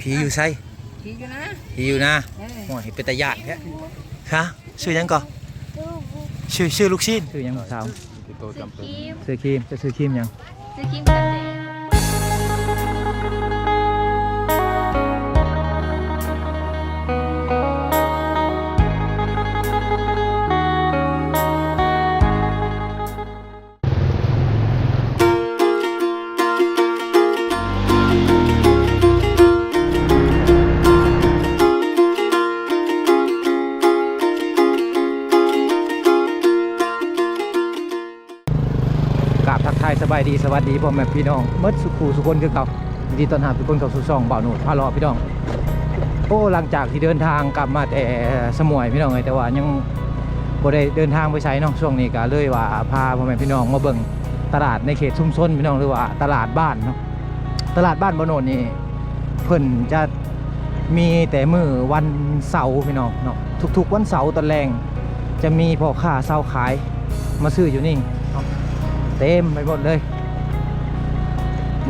ผีอยู่ไสขี่อยู่นะผีอยู่นะเออโอ้ยเป็นตาญาติแท้ฮะชื่อหยังก่อนชื่อชื่อลูกชิ้นชื่อหยังสาวที่โตจำเป็นซื้อครีมจะซื้อครีมหยัง ซื้อครีมกันแดดายสบายดีสวัสดีพ่อแม่พี่น้องเมื่อสุขูสุคนคือเก่ายินดีต้อนรับทุกคนเข้าสู่ช่องบ่าวโหนดพาเลาะพี่น้องโอ้หลังจากที่เดินทางกลับมาแต่สมวยพี่น้องเลยแต่ว่ายังบ่ได้เดินทางไปใช้เนาะช่วงนี้ก็เลยว่าพาพ่อแม่พี่น้องมาเบิ่งตลาดในเขตชุมชนพี่น้องหรือว่าตลาดบ้านเนาะตลาดบ้านบ่าวโหนนี่เพิ่นจะมีแต่มือวันเสาร์พี่น้องเนาะทุกๆ วันเสาร์ตอนแรงจะมีพ่อค้าเสาขายมาซื้ออยู่นี่ เต็มไปหมดเลย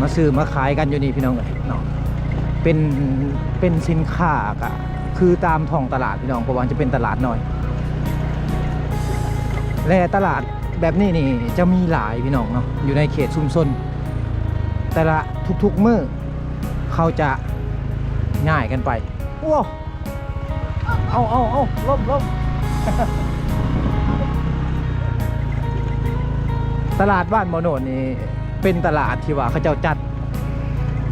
มาซื้อมาขายกันอยู่นี่พี่น้องเลยเนาะเป็นเป็นสินค้าก็คือตามท้องตลาดพี่น้องเพราะว่าจะเป็นตลาดหน้อย และตลาดแบบนี้นี่จะมีหลายพี่น้องเนาะอยู่ในเขตชุมชนแต่ละทุกๆมื้อเขาจะง่ายกันไปว้าเอาเอาเอาล้มล้ม ตลาดบ้านโมโนนนี่เป็นตลาดที่ว่าเขาเจ้าจัด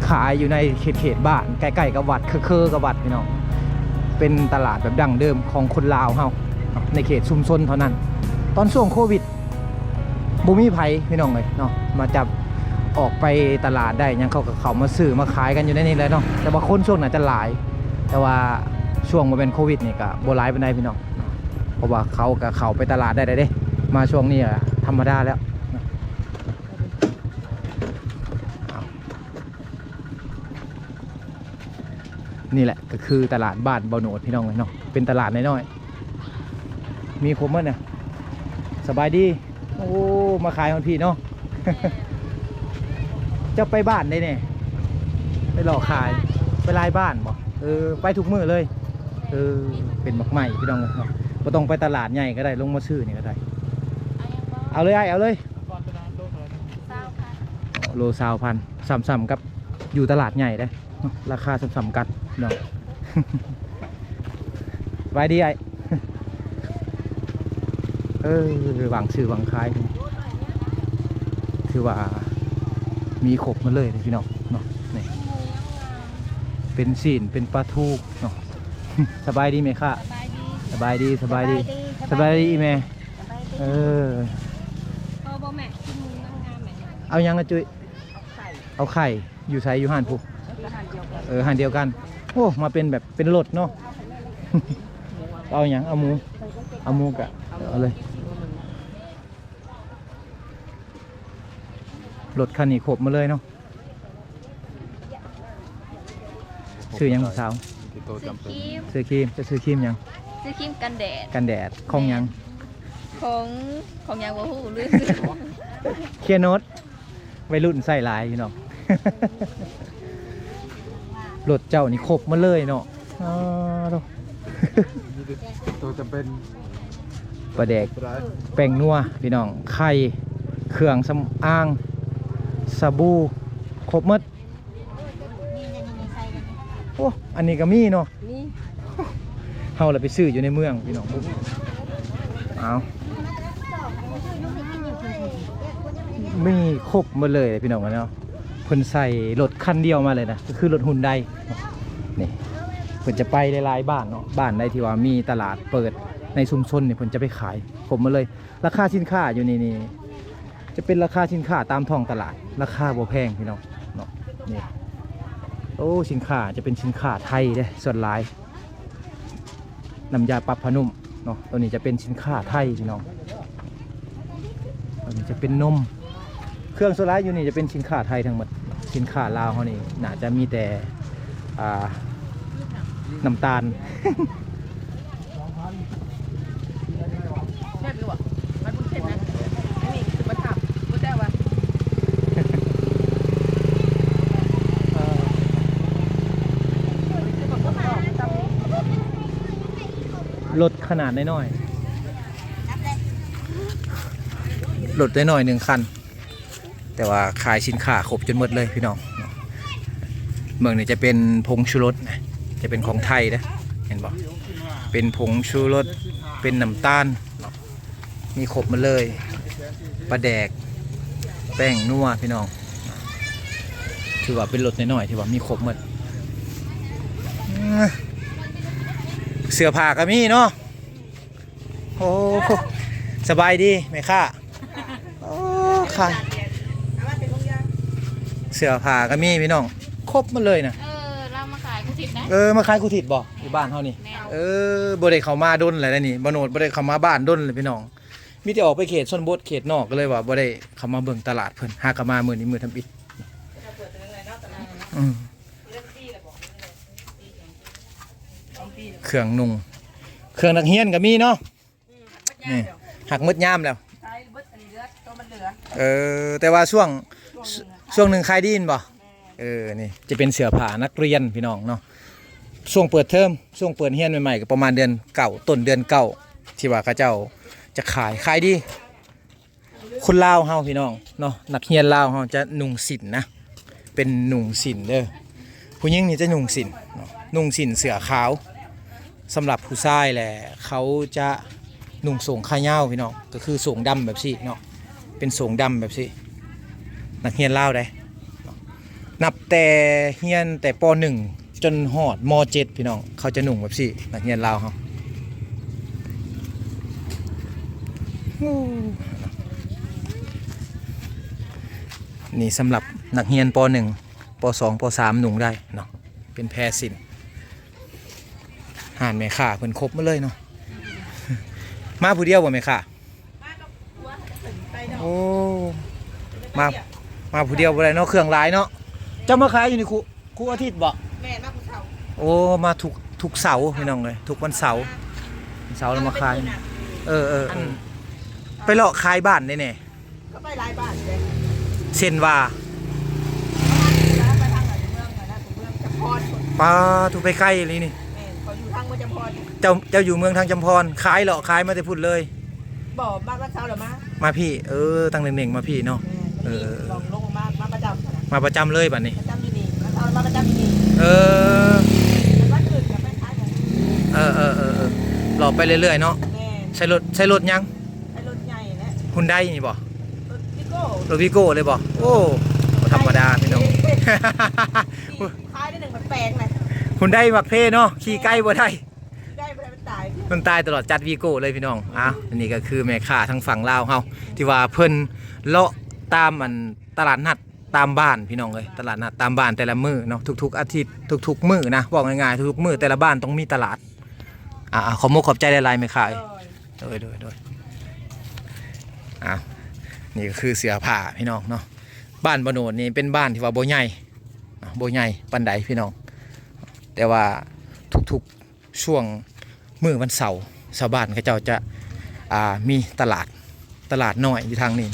ขายอยู่ในเขตเขตบ้านใกล้ๆกับวัดเคอกับวัดพี่น้องเป็นตลาดแบบดั้งเดิมของคนลาวเฮาในเขตชุมชนเท่านั้น ตอนช่วงโควิดบุมีไผพี่น้องเลยเนาะมาจับออกไปตลาดได้ยังเขากับเขามาซื้อมาขายกันอยู่ในนี้เลยเนาะแต่ว่าคนช่วงนั้นจะหลาย แต่ว่าช่วงมาเป็นโควิดนี่ก็โบหลายเป็นไดพี่น้องเพราะว่าเขากับเขาไปตลาดได้เด้ มาช่วงนี้อะธรรมดาแล้ว นี่แหละก็คือตลาดบ้านเบาโหนดพี่น้องเลยเนาะเป็นตลาดน้อยๆมีคมมั้ยเนี่ยสบายดีโอ้มาขายของพี่เนาะจะไปบ้านได้เนี่ยไปหลอกขายไปลายบ้านบ่เออไปทุกมือเลยเออเป็นบักใหม่พี่น้องเลยเนาะบ่ต้องไปตลาดใหญ่ก็ได้ลงมาซื้อนี่ก็ได้เอาเลยไอ้เอาเลยเศร้าค่ะโลซาวพันซ้ำๆกับอยู่ตลาดใหญ่ได้เนาะราคาซ้ำๆกัน เนาะไว้ดีไอเออหวังซื้อหวังขายคือว่ามีครบมาเลยนะพี่น้องเนาะนี่เป็นสีนเป็นปลาทูเนาะสบายดีไหมคะสบายดีสบายดีสบายดีสบายดีแม่สบายดีเออพอบ่แม่กินหมูงามๆแม่เอายังอะจุ้ยเอาไข่อยู่ใส่อยู่ห่านผูกเออหันเดียวกัน โอ้มาเป็นแบบเป็นรถเนาะเอาอย่างเอาหมูเอาหมูกะเอาเลยรถคันนี้ครบมาเลยเนาะชื่อหยังสาวที่โตซื้อจำคเป็นรีมซื้อครีมจะซื้อครีมหยังซื้อครีมกันแดดกันแดดของหยังของของยางบ่ฮู้หรือเคลียร์โนตวัยรุ่นใส่หลายอยู่เนาะ รถเจ้านี่ครบมาเลยเนาะอ๋อโถ่ที่โตจำเป็นปลาแดกไรแป้งนัวพี่น้องไข่เครื่องสำอางสบู่ครบหมดโอ้อันนี้ก็มีเนาะนี่เฮาเราไปซื้ออยู่ในเมืองพี่น้องเอามีครบหมดเลยพี่น้องเนาะเพิ่นใส่รถคันเดียวมาเลยนะก็คือรถหุ่นไดนี่เพิ่นจะไปหลายๆบ้านเนาะบ้านใดที่ว่ามีตลาดเปิดในชุมชนเนี่ยเพิ่นจะไปขายครบหมาเลย ราคาสินค้าอยู่นี่นี่จะเป็นราคาสินค้าตามท้องตลาด ราคาบ่แพงพี่น้องเนาะนี่โอ้สินค้าจะเป็นสินค้าไทยเด้ส่วนหลายน้ำยาปรับผนุ่มเนาะตัวนี้จะเป็นสินค้าไทยพี่น้องตัวนี้จะเป็นนม เครื่องโซล่าอยู่นี่จะเป็นสินค้าไทยทั้งหมด สินค้าลาวเขานี่น่าจะมีแต่น้ำตาลลดขนาดน้อยๆลดได้หน่อยหนึ่งคัน แต่ว่าขายสินค้าครบจนหมดเลยพี่น้องเมืองนี้จะเป็นผงชูรสนะจะเป็นของไทยนะเห็นบอกเป็นผงชูรสเป็นน้ำตาล มีครบมาเลยปลาแดก แป้งนัวพี่น้องถือว่าเป็นรถน้อยๆที่ว่ามีครบหมดเสื้อผ้าก็มีเนาะโอ้สบายดีไหมค่ะโอ้ค่ะ เสื้อผ้าก็มีพี่น้อง ครบหมาเลยนะเออ เรามาขายกุฏินะเออมาขายกูถิดบ่อยู่บ้านเฮานี่แม่เออบ่ได้เข้ามาดนเลยนะนี่บ่โนดบ่ได้เข้ามาบ้านดนเลยพี่น้อง มีแต่ออกไปเขตชนบทเขตนอกก็เลยว่าบ่ได้เข้ามาเบิ่งตลาดเพิ่นหากนมามื้อนี้มื้อทำอิฐอืมเครื่องนุ่งเครื่องนักเรียนก็มีเนาะนี่หักมืดยามแล้ว ใช้เบิดอันนี้เหลือตัวมันเหลือเออแต่ว่าช่วง ช่วงหนึงอะ ช่วงหนึ่งขายดีนบ่เออนี่จะเป็นเสื้อผ้านักเรียนพี่น้องเนาะช่วงเปิดเทอมช่วงเปิดเฮียนใหม่ๆก็ประมาณเดือนเก่าต้นเดือนเก่าที่ว่าเขาเจ้าจะขายขายดีคนลาวเฮาพี่น้องเนาะนักเรียนลาวเฮาจะนุ่งสินนะเป็นนุ่งสินเด้อผู้หญิงนี่จะนุ่งสินเนาะนุ่งสินเสื้อขาวสำหรับผู้ชายแหละเขาจะนุ่งส่งขายาวพี่น้องก็คือส่งดำแบบสิเนาะเป็นส่งดำแบบสิ นักเรียนลาวได้นับแต่เฮียนแต่ป .1 จนหอดม .7 พี่น้องเขาจะหนุ่งแบบสินักเรียนลาวเขานี่สำหรับนักเรียนป .1 ป .2 ป .3 หนุ่งได้เนาะเป็นแพรสินห่านแม่ข่าเพิ่นครบมาเลยเนาะมาผู้เดียวบ่แม่ข่ามากับหัวถึงไปเนาะโอ้มา มาผู้เดียวบ่ได้เนาะเครื่องหลายเนาะเจะมาขายอยู่ในคุคุอาทิตย์บ่แม่มาผู้เฒ่าโอ้มาทุกทุกเสาร์พี่น้องเลยทุกวันเสาร์วันเสาร์เรามาขายเออเออเออไปเลาะขายบ้านได้แน่ก็ไปหลายบ้านเลยเส้นว่าแล้วไปทางไหนเมืองไหนนะเมืองจำพรปลาทุไปใกล้เลยนี่แม่เขาอยู่ทางเมืองจำพรเจ้าเจ้าอยู่เมืองทางจำพรขายเลาะขายมาแต่พูดเลยบ่บ้านบ้านเช้าเหรอมามาพี่ เออตั้งหนึ่งๆมาพี่เนาะแม่ เออ ลองลงมามาประจำนะมาประจำเลยบัดนี้ ประจำที่นี่มาเช้ามาประจำที่นี่เออบ้านอื่นกับแม่ค้ากันเออเออเออเออเลาะไปเรื่อยๆเนาะแม่ใช้รถใช้รถยังไอ้รถใหญ่และฮุนไดนี่บ่รถพิโก้รถวิโก้เลยบ่โอ้บ่ธรรมดาพี่น้อง ขายได้หนึ่งมันแปลงเลยฮุนไดมักเพ่เนาะขี่ใกล้บ่ได้ ได้ไปได้มันตายมันตายตลอดจัดวีโก้เลยพี่น้องอะอันนี้ก็คือแม่ค้าทางฝั่งลาวเฮาที่ว่าเพิ่นเลาะ ตามอันตลาดนัดตามบ้านพี่น้องเลยตลาดนัดตามบ้านแต่ละมื้อเนาะทุก ๆ อาทิตย์ทุก ๆ มื้อนะบอกง่ายๆทุกๆมื้อแต่ละบ้านต้องมีตลาดอะอะขอมกขอบใจหลายๆแม่ค้าเอ้ยโดยโดยโดยอะนี่ก็คือเสือผ้าพี่น้องเนาะบ้านบโนดนี่เป็นบ้านที่ว่าโบใหญ่อะบ่ใหญ่ปานใดพี่น้อง แต่ว่าทุกๆช่วงมือวันเสาร์ชาวบ้านเขาเจ้าจะอ่ามีตลาดตลาดน้อยอยู่ทางนี้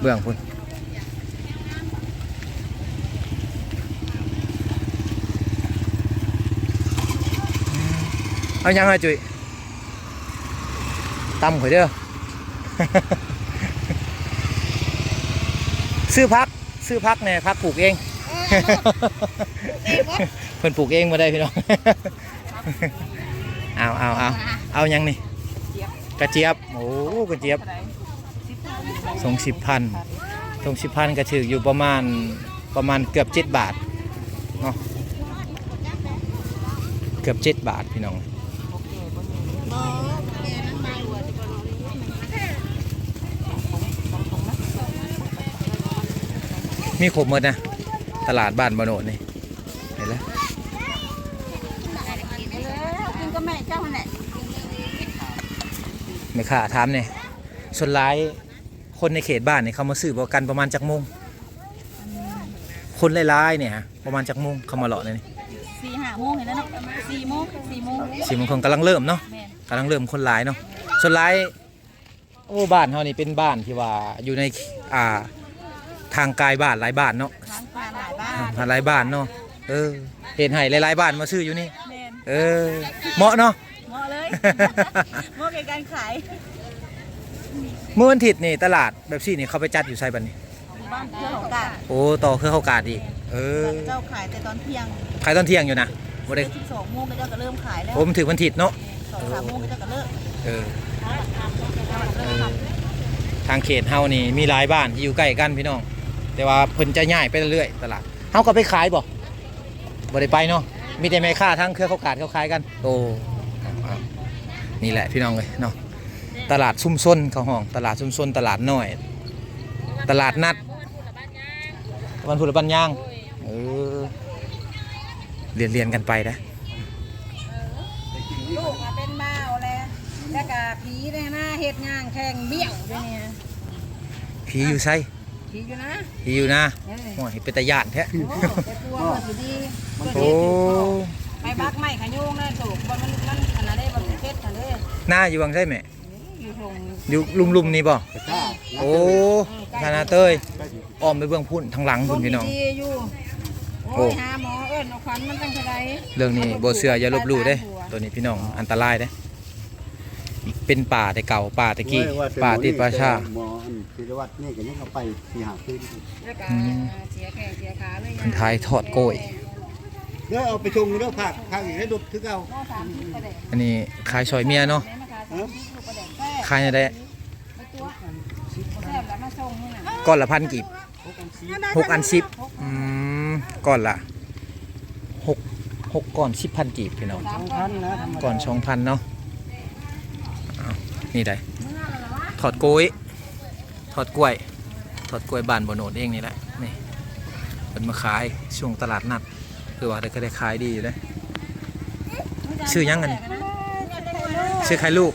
เบื้องพุ่นเอายังไงจุ้ยตำข่อยเด้อ ซื้อพัก ซื้อพักเนี่ยพักปลูกเองเพิ่นปลูกเองมาได้พี่น้อง เอาเอาเอาเอายังนี่ กระเจี๊ยบ โอ้กระเจี๊ยบ ส่งสิบพันส่งสิบพันกระถืออยู่ประมาณประมาณเกือบเจ็ดบาทเนาะเกือบเจ็ดบาทพี่น้องมีขบหมดนะ ตลาดบ้านบานโนดนี่เห็นแล้วกินก็แม่เจ้าแหละไม่ค่าถามเนี่ยส่วนร้าย คนในเขตบ้านเนี่ยเขามาซื้อประกันประมาณจักโมงคนหลายๆเนี่ยฮะประมาณจักโมงเขามาเลาะเนี่ยนี่สี่ห้าโมงเห็นแล้วเนาะสี่โมงสี่โมงสี่โมงคงกำลังเริ่มเนาะแม่นกำลังเริ่มคนหลายเนาะส่วนร้ายโอ้บ้านเขานี่เป็นบ้านที่ว่าอยู่ในอ่าทางกายบ้านหลายบ้านเนาะทางปลาหลายบ้านอ่าหลายบ้านเนาะเออเห็นให้หลายๆบ้านมาซื้ออยู่นี่แม่นเเออเหมาะเนาะเหมาะเลยเหมาะกับการขาย เมื่อวันอาทิตย์นี่ตลาดแบบซี่นี่เขาไปจัดอยู่ไซบันนี่บ้านเพื่อของกาดโอ้ต่อเครือเขากาดอีกเออเจ้าขายแต่ตอนเที่ยงขายตอนเที่ยงอยู่นะบ่ได้สิบสองโมงก็เจ้าก็เริ่มขายแล้วโอ้มันถึงวันอาทิตย์เนาะสองสามโมงก็เจ้าก็เลิกเออเออทางเขตเฮานี่มีหลายบ้านที่อยู่ใกล้กันพี่น้อง แต่ว่าเพิ่นจะย้ายไปเรื่อยๆตลาดเฮาก็ไปขายบ่บ่ได้ไปเนาะมีแต่แม่ค้าทั้งเครือเขากาดเขาขายกันโอ้เอาๆนี่แหละพี่น้องเลยเนาะ ตลาดซุ่มซนเขาห้อง ตลาดซุ่มซนตลาดน้อย ตลาดนัด วันพุธบันยางเออเรียนเรียนๆกันไปนะลูกอะเป็นบ้าวแล้วแล้วก็ผีเนี่ยนะเฮ็ดงานแข่งเบี้ยวด้วยเนี่ยผีอยู่ไสผีอยู่นะผีอยู่นะเออโอ้ยเป็นตาย่านแท้โอ้แต่ตัวมันสิดีเพิ่นโอ้เฮ็ดอยู่ไปบักไม้ขยุงนะถูกบ่มันมันอันนั้นได้บ่เฮ็ดอันนี้หน้าอยู่วังใช่ไหม อยู่ตรงอยู่ลุมๆนี่บ่โอ้ธนาเต้ยอ้อมไปเบื้องพุ่นทางหลังคพุ่นนพี่น้องดีๆอยู่โอ้โอ้ยหาหมอเอิ้นเอาขวัญมันตั้งเท่าใดเรื่องนี้บ่เชื่ออย่าลบหลู่เด้ ตัวนี้พี่น้องอันตรายเด้ เป็นป่าแต่เก่าป่าแต่กี้ป่าติดป่าชา หมออันพิรวัตรนี่ก็ยังเอาไปที่หาคืนแล้วก็อืมเสียแข้งเสียขาเลยมันทายทอดโกยเดี๋ยวเอาไปชงเด้อภาคภาคอีกได้ดุดคือเก่า หม้อสามทิศประแดกอันนี้ขายซอยเมียเนาะ แม่มาขายสามทิศลูกประแดกแซ่บ ขายได้ไปตัวแซ่บแล้วมาส่งนี่น่ะก้อนละพันกีบหกอันสิบอืมก้อนละหกหกก้อนสิบพันกีบพี่น้องสามพันนะก่อนสองพันเนาะอ้าวนี่ได้ถอดกล้วยถอดกล้วยถอดกล้วยบานบโนดเองนี่แหละนี่เป็นมาขายช่วงตลาดนัดคือว่าได้ก็ได้ขายดีอยู่เลยชื่อยังกันชื่อไข่ลูก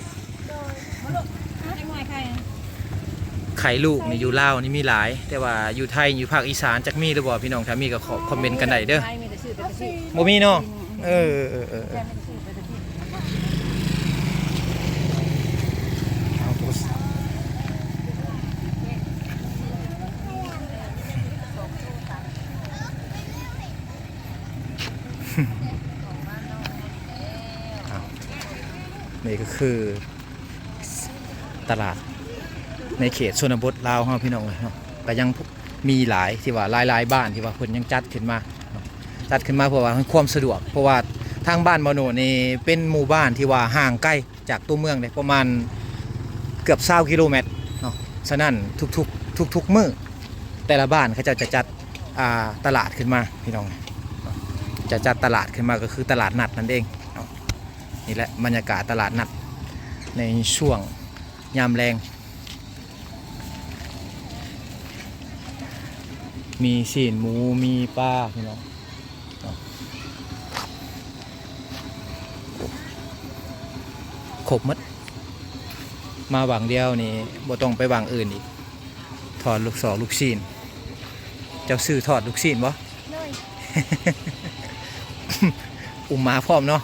ไข่ลูกนี่อยู่ลาวนี่มีหลาย แต่ว่าอยู่ไทยอยู่ภาคอีสานจักมีหรือบ่พี่น้องถ้ามีก็ขอคอมเมนต์กันได้เด้อใช่มีแต่ชื่อแต่ชื่อบ่มีเนาะเออเออเออเอแซ่อบมีแต่ชื่อแต่ชื่อเอาตัวเอานี่ก็คือตลาด ในเขตชนบทลาวเฮาพี่น้องเลยเนาก็ยังมีหลายที่ว่าหลายๆบ้านที่ว่าเพิ่นยังจัดขึ้นมาจัดขึ้นมาเพราะว่าให้ความสะดวก เพราะว่าทางบ้านบ่โนนี่เป็นหมู่บ้านที่ว่าห่างไกล้จากตัวเมืองเลยประมาณเกือบ20กิโลเมตรเนาะฉะนั้นทุกๆทุกๆมื้อแต่ละบ้านเขาจะจะจัดตลาดขึ้นมาพี่น้อง จะจัดตลาดขึ้นมาก็คือตลาดนัดนั่นเองเนาะนี่แหละบรรยากาศตลาดนัดในช่วงยามแรง มีสีนหมูมีปลาพี่น้องเนาะครบหมดมาหวังเดียวนี่บ่ต้องไปหวังอื่นอีกถอดลูกศอกลูกซีน เจ้าซื้อถอดลูกซีนบ่เลยอุ้มหมาพร้อมเนาะ